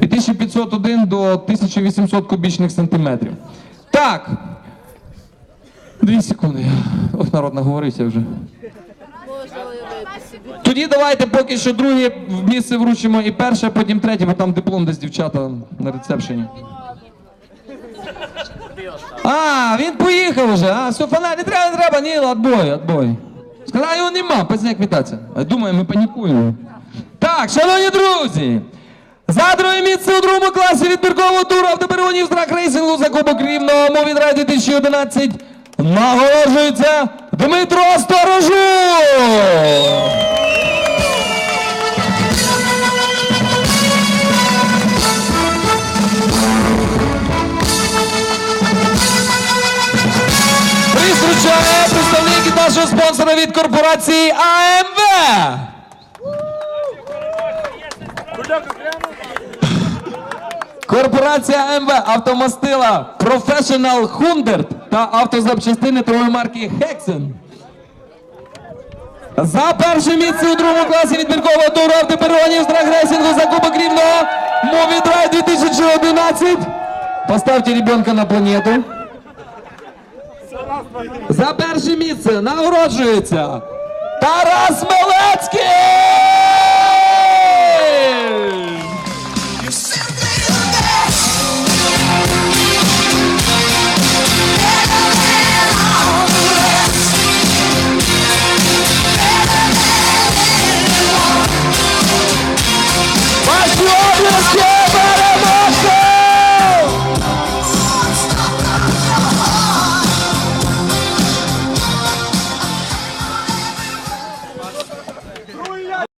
і 1501 до 1800 кубічних сантиметрів. Так. Дві секунди. Ох, народ наговорився вже. Тоді давайте поки що друге місце вручимо і перше, потім третє, бо там диплом десь дівчата на рецепшені. А, він поїхав уже, а, все, не треба, не треба, ні, отбой, отбой. Сказав, його нема, пацан квітація. А думаю, ми панікуємо. Так, шановні друзі, за друге місце у другому класі відбіркового туру автоперегонів драк рейсингу за Кубок Рівного мові драйв 2011 нагороджується Дмитро Сторожук! Приз вручає представник нашого спонсора від корпорації АМВ. Корпорація АМВ автомастила Professional Hundred та автозапчастини торгової марки Hexen. За перше місце у другому класі відбіркового туру автоперегонів з драгрейсингу за Кубок Рівного Drive 2011. Поставте ребенка на планету. За перше місце нагороджується Тарас Мелецький!